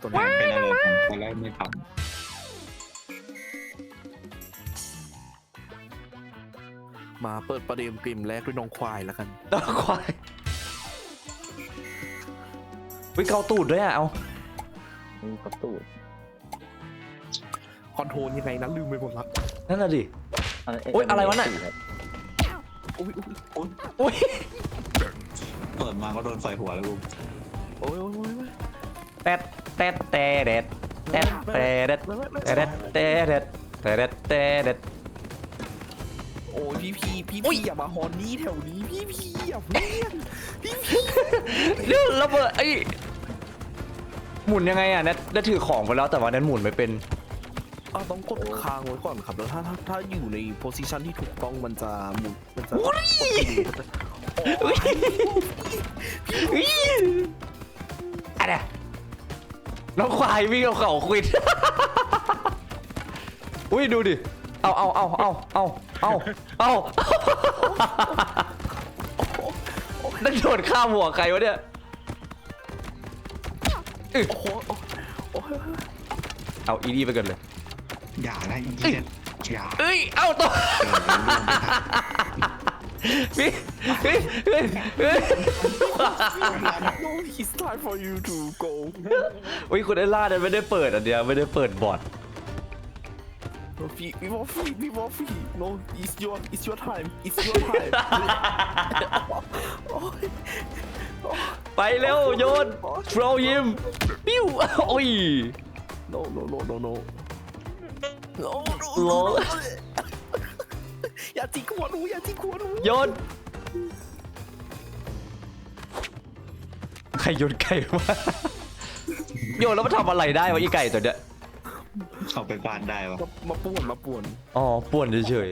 ตัวไม่นี้เป็นอะไรผมตอนแรกไม่ทมาเปิดประเด็นเกมแรกด้วยน้องควายแล้วกันตาควายวิเกาตูดด้วยอะเอามีกระตูดคอนโทรลยังไงนะลืมไปหมดละนั่นน่ะดิอะไรโอ๊ยอะไรวะน่ะครับโอ้ยโอ้ยอุ้ยำเปิดมาก็โดนใส่หัวแล้วกูโอ้ยโอ้ยโอ้ยแตด ตดแตดแดดแตดแตดแดดไม่ไม่ไม่แตดแตดแดดแตดแตดแตดแดโอ้ยพี่พี่พี่พีอย่ามาฮอนนี่แถวนี้พี่พี่อย่าเพื่อนพี่พี่เรื่องระเบิดไอ้หมุนยังไงอะเน็ตเน็ตถือของไปแล้วแต่ว่าเน็ตหมุนไม่เป็นอะต้องกดค้างไว้ก่อนครับแล้วถ้าถ้าถ้าอยู่ในโพสิชันที่ถูกต้องมันจะหมุนมันจะกดอยู่มันจะอะไร น้องควายวิ่งเอาเข่าควิด อุ้ยดูดิ เอาเอาเอาเอาเอาเอาเอานั่นโดดข้ามหัวใครวะเนี่ยโอ้โหโอ้โหเอาอีดีไปกันเลย อย่านะอีเหี้ยอย่าเอ้ย เอาตัวเออเรื่องไปทพี่เฮ้ยเฮ้ยเฮ้ย no it's time for you to go อุ้ยคุณเอลล่าเนี่ยไม่ได้เปิดอันเดียวไม่ได้เปิดบอร์ดพี่พี่บอฟฟี่พี่บอฟฟี่ no it's your it's your time it's your time โอ้ยไปเร็วโยนโทรยิมปิ้วโอ้ย no no no no no no โล อย่าจิกหัวหนูอย่าจิกหัวหนูโยนใครโยนไก่วะโยนแล้วมันทำอะไรได้วะอีไก่ตัวเนี้ยำเข้าไปบ้านได้ปะมามาป่วนมาป่วนอ๋อป่วนเฉย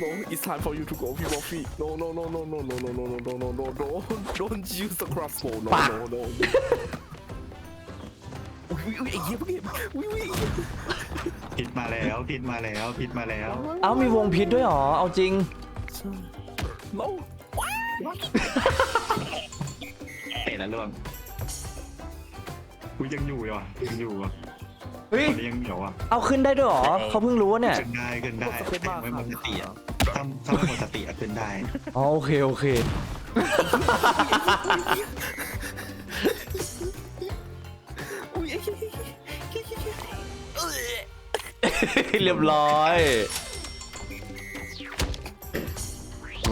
no it's time for you to go พี่บอฟฟี่ no no no no no no no no no no no no no don't use the crossbow no no no อุ้ยอุ้ยไอ้เหี้ยเพิ่งเห็นอุ้ยอุ้ย พิษมาแล้วพิษมาแล้วพิษมาแล้วๆเอ้ามีวงพิษด้วยเหรอ เอาจริง no เตะแล้วล่วงกูยังอยู่อะยังอยู่อะเฮ้ย ตอนนี้ยังเหนียวอะเอาขึ้นได้ด้วยเหรอเขาเพิ่งรู้เนี่ย ขึ้นได้ขึ้นได้กดสเปซบาร์ไม่หมดสติครัอะบถ้าถ้าไม่หมดสติอะขึ้นได้ อ๋อโอเคโอเค เรียบร้อย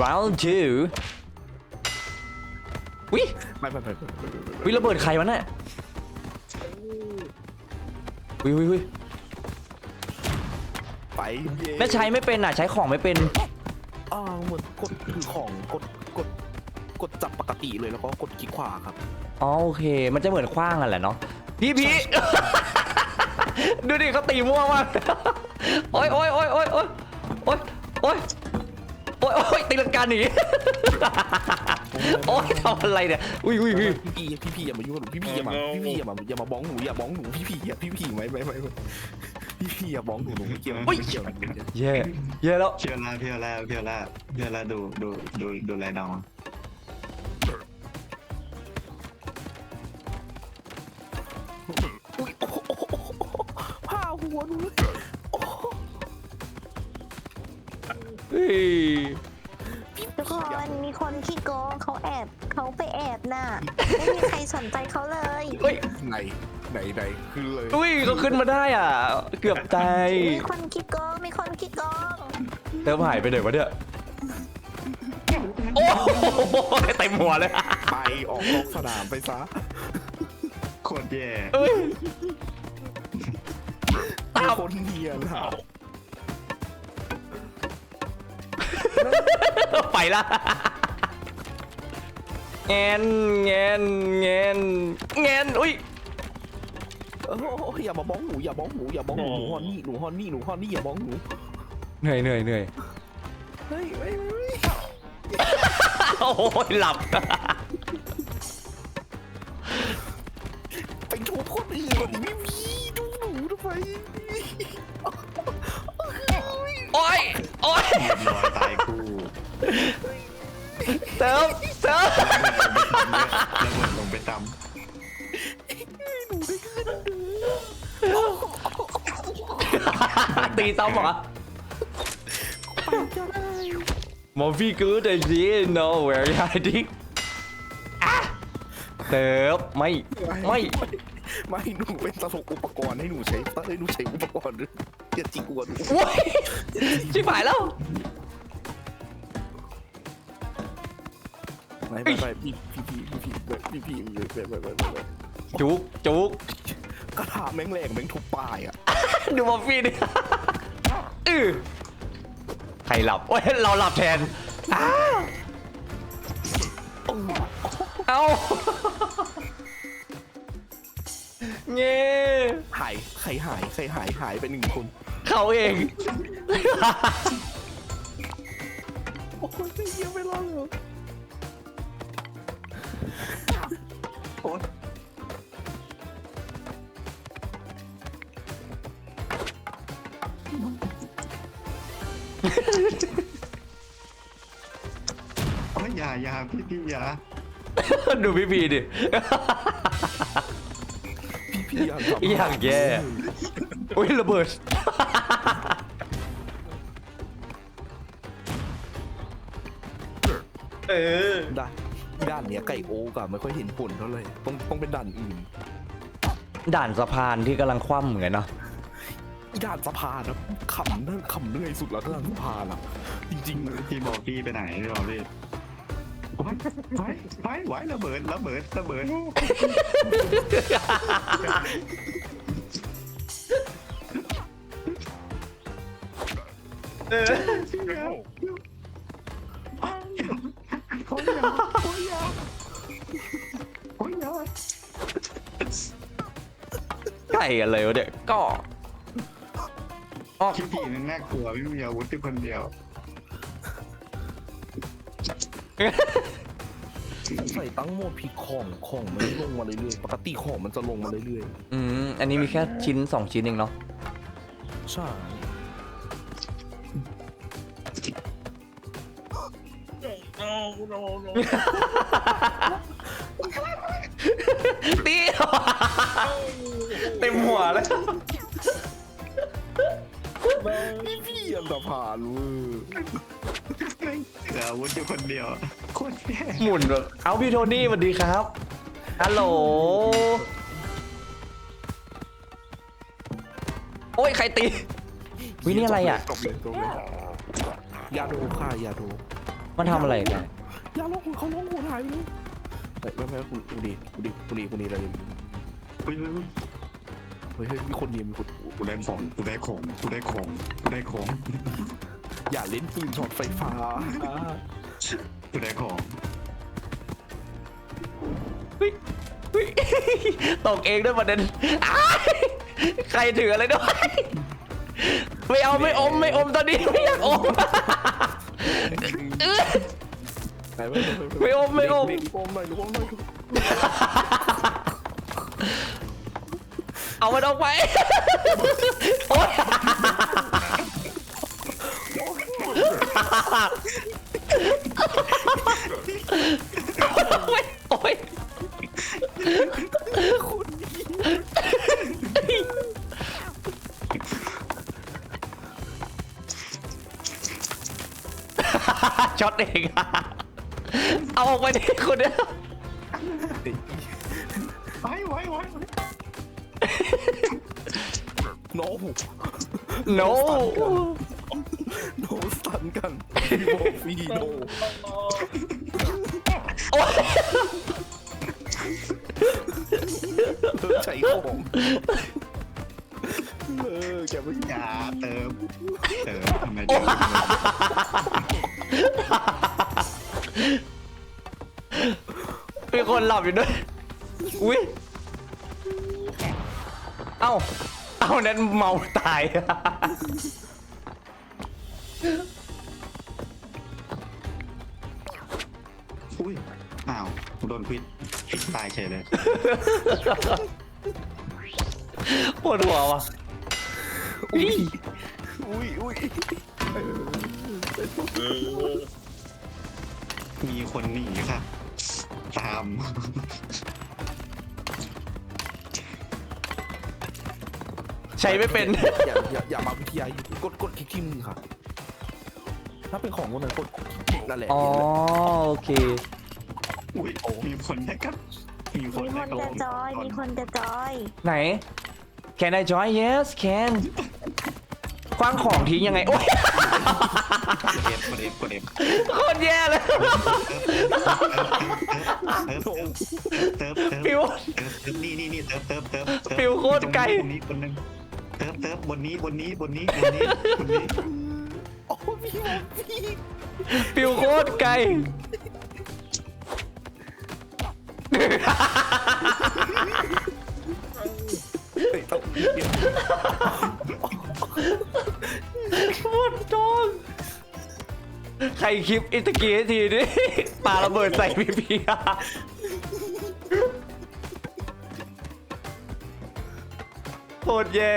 round two วิไม่ไม่ไม่วิระเบิดใครวะเนี่ยวิวิวิไปเย้แม่ใช้ไม่เป็นอะ ใช้ของไม่เป็นอ่าเหมือนกดคือของกดกดกดจับปกติเลยแล้วก็กดคลิกขวาครับ อ๋อโอเค มันจะเหมือนคว้างกันแหละเนาะพี่พี่ ดูดิเขาตีมั่วมากโอ๊ยโอ๊ยโอ๊ยโอ๊ยโอ๊ยโอ๊ยโอ๊ยโอ๊ยโอ๊ยตีลังกาหนีโอ๊ยทำอะไรเนี่ยอุ้ยอุ้ยอุ้ยพี่พี่พี่พี่อย่ามายุ่งกับหนูพี่พี่อย่ามาพี่พี่อย่ามาอย่ามาบ้องหนูอย่าบ้องหนูพี่พี่อย่าพี่พี่ไม่ไม่ไม่ไม่พี่พี่อย่าบ้องหนูหนูไม่เกี่ยวไม่เกี่ยวไม่เกี่ยวเย่เย่แล้ว เพียวละเพียวละเพียวละเพียวละดูดูดูดูแลน้อง ทุกคนมีคนขี้โกงเขาแอบเขาไปแอบน่ะไม่มีใครสนใจเขาเลยเฮ้ยไหนไหนไหนคือเลยอุ้ยเขาขึ้นมาได้อะ เกือบตายมีคนขี้โกงมีคนขี้โกงเติมหายไปไหนวะเนี่ยโอ้โหเต็มหัวเลยไปออกนอกสนามไปซะโคตรแย่เอ้ยมีคนเนียนครับ ไปละแงนแงนแงนแงนอุ้ยเอออย่ามาบ้องหนูอย่าบ้องหนูอย่าบ้องหนูหนูฮอนนี่หนูฮอนนี่หนูฮอนนี่อย่าบ้องหนูเหนื่อยเหนื่อยเหนื่อยเฮ้ยไม่ไม่ไม่โอ้ยหลับไปทุบคนอื่นก่อนดิพี่พี่ดูหนูทำไมโอ้ยโอ้ยเรียบร้อยตายคู่ เติมเติมแล้วมันลงไปตตีซ้ำเหรอมอฟี่กูแต่ดีโนเวอร์ยาดิเติมไม่ไม่ ไม่หนูเป็นตลกอุปกรณ์ให้หนูใช้ปะให้หนูใช้อุปกรณ์หรืออย่าจิกกวนหนู โว้ยชิบหายแล้ว ไม่ไม่ไม่พี่พี่พี่พี่พี่พี่พี่พี่แบบแบบแบบแบบจุกจุกกระถาแม่งแรงแม่งทุบปลายอะดูมอร์ฟี่ดิอือใครหลับโอ้ยเราหลับแทนอ้าวเอ้าเงี้หายใครหายใครหายหายไปหนึ่งคน เขาเองโอ้ยไม่เยี่ยมไม่รอดเลย โอ๊ยโอ้ยอย่าอย่าพี่พี่อย่าดูพี่พีดิ พี่อยากทำอย่างแย่ อุ้ยระเบิด เออ ได้ ด้านเนี้ยไก่โอ๊กอะไม่ค่อยเห็นผลเท่าไหร่ต้องต้องเป็นด่านอื่นด่านสะพานที่กำลังคว่ำเหมือนกันเนาะอีด่านสะพานนะขำนั่นขำเหนื่อยสุดแล้วด่านสะพานอะจริงๆเลยพี่บอกพี่ไปไหนพี่บอกพี่ไว้ไว้ไว้ไว้ระเบิดระเบิดระเบิดไก่อะไรวะเนี่ยก็อ๋อพี่พี่นั่นน่ากลัวพี่มีอาวุธที่คนเดียวใส่ตั้งโหมดพลิกของของมันไม่ลงมาเรื่อยๆปกติของมันจะลงมาเรื่อยอืมอันนี้มีแค่ชิ้นสองชิ้นเองเนาะๆใช่ตี เต็มหัวเลยพี่พี่ยันสะพานเว้ยเหลืออาวุธอยู่คนเดียวโคตรแย่หมุนแบบเอาพี่โทนี่สวัสดีครับฮัลโหลโอ้ยใครตีวินี่อะไรอะจบเลยจบเลยยาโดค่ะยาโดมันทำอะไรกันยาโดคุณเขาร้องหัวหายไปเลยไม่ไม่ไม่คุณคุณดีคุณดีคุณดีคุณดีอะไรเฮ้ย เฮ้ยเฮ้ยมีคนเดียวมีคนกูได้ของกูได้ของกูได้ของกูได้ของอย่าเล่นปืนช็อตไฟฟ้ากูได้ของเฮ้ยเฮ้ยตกเองด้วยประเด็นอ้ายใครถืออะไรด้วย ไม่เอาไม่อมไม่อมตอนนี้ไม่อยากอมเออไหนไม่ไม่อมไม่อม ลูกอมหน่อยลูกอมหน่อย เอามันออกไปโอ๊ยโอ๊ยโอ๊ยช็อตเองอะเอาออกไปดิคุณเนี่ย ไว้ไว้ไว้ โน้ no โน้สตันกันพี่โบฟีโนโอ๊ยเลิกใช้ของเออแกไม่อย่าเติม เติมทำไมเติมมีคนหลับอยู่ด้วย อุ้ย เอ้า เอ้านั้นเมาตาย อุ้ยอ้าวโดนพิษพิษตายเฉยเลย ปวดหัวว่ะอุ้ยอุ้ยอุ้ยมีคนหนีค่ะ ตาม ใช้ไม่เป็น อย่าอย่าอย่ามาวิทยากดกดคลิกที่มือค่ะ ถ้าเป็นของคนนั้นกดคลิกนั่นแหละอ๋อโอเค อุ้ยมีคนแค่กับ มีคนมีคแค่นกับจะจอย มีคนจะจอย ไหน Can I join Yes can คว้างของทิ้งยังไง โอ๊ยเอฟกดเอฟกดเอฟโคตรแย่เลย เติมเติมเติมฟิวเติมเติมนี่นี่นี่เติมเติมเติมฟิวโคตรไกล ตรงนี้คนนึง เติมเติมบนนี้บนนี้บนนี้บนนี้บนนี้โอ้พี่พี่ฟิวโคตรไกล เฮ้ยต้องเดี๋ยวหมดจองใครคลิปอิตากีทีนี่ปาระเบิดใส่พี่พีโคตรแย่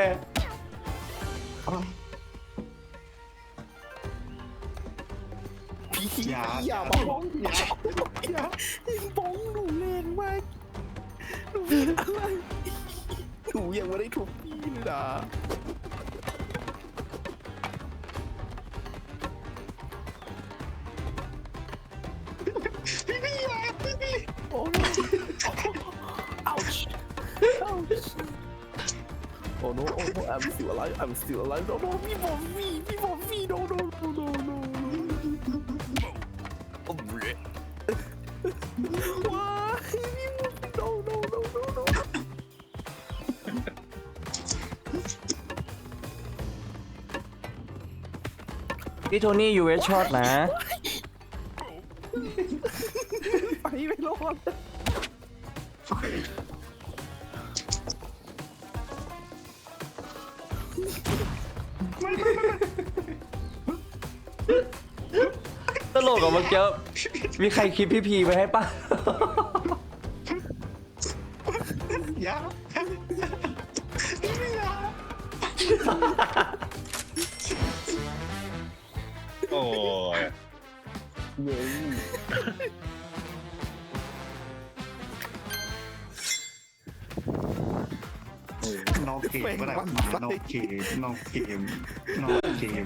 อย่าอย่าบ้องอย่าอย่าบ้องหนูแรงมากหนูผิดอะไรหนูยังไม่ได้ถูกพี่เลยนะโอ้ย ouch ouch oh no oh no I'm still alive I'm still alive no no พี่บอมพี่พี่บอมพี่ no no no no no oh bleh ว้ายพี่บอม no no no no no พี่โทนี่ยูเอสช็อตนะ ไปไม่รอด เมื่อกี้มีใครคลิปพี่พีไปให้ปะอย่าโอ้ยเย้ยนอกเกมก็ได้มานอกเกมนอกเกมนอกเกม